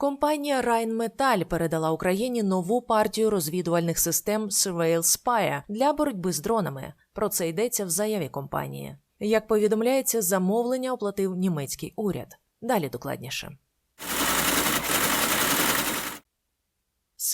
Компанія Rheinmetall передала Україні нову партію розвідувальних систем Surveil Spire для боротьби з дронами. Про це йдеться в заяві компанії. Як повідомляється, замовлення оплатив німецький уряд. Далі докладніше.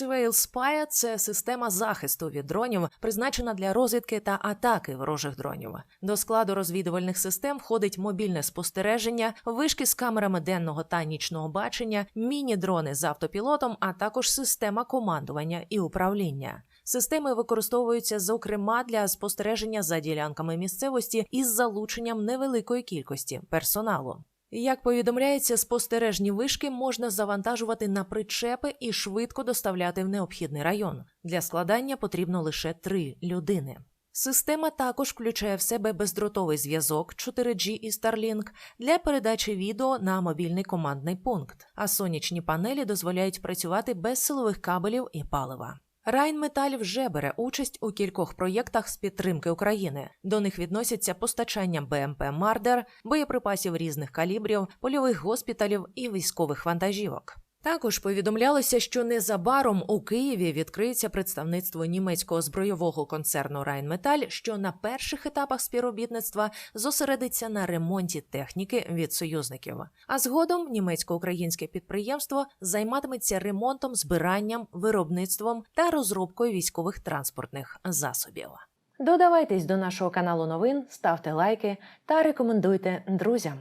Surveil Spire – це система захисту від дронів, призначена для розвідки та атаки ворожих дронів. До складу розвідувальних систем входить мобільне спостереження, вишки з камерами денного та нічного бачення, міні-дрони з автопілотом, а також система командування і управління. Системи використовуються зокрема для спостереження за ділянками місцевості із залученням невеликої кількості персоналу. Як повідомляється, спостережні вишки можна завантажувати на причепи і швидко доставляти в необхідний район. Для складання потрібно лише три людини. Система також включає в себе бездротовий зв'язок 4G і Starlink для передачі відео на мобільний командний пункт, а сонячні панелі дозволяють працювати без силових кабелів і палива. Райнметаль вже бере участь у кількох проєктах з підтримки України. До них відносяться постачання БМП Мардер, боєприпасів різних калібрів, польових госпіталів і військових вантажівок. Також повідомлялося, що незабаром у Києві відкриється представництво німецького збройового концерну Райнметаль, що на перших етапах співробітництва зосередиться на ремонті техніки від союзників. А згодом німецько-українське підприємство займатиметься ремонтом, збиранням, виробництвом та розробкою військових транспортних засобів. Додавайтесь до нашого каналу новин, ставте лайки та рекомендуйте друзям.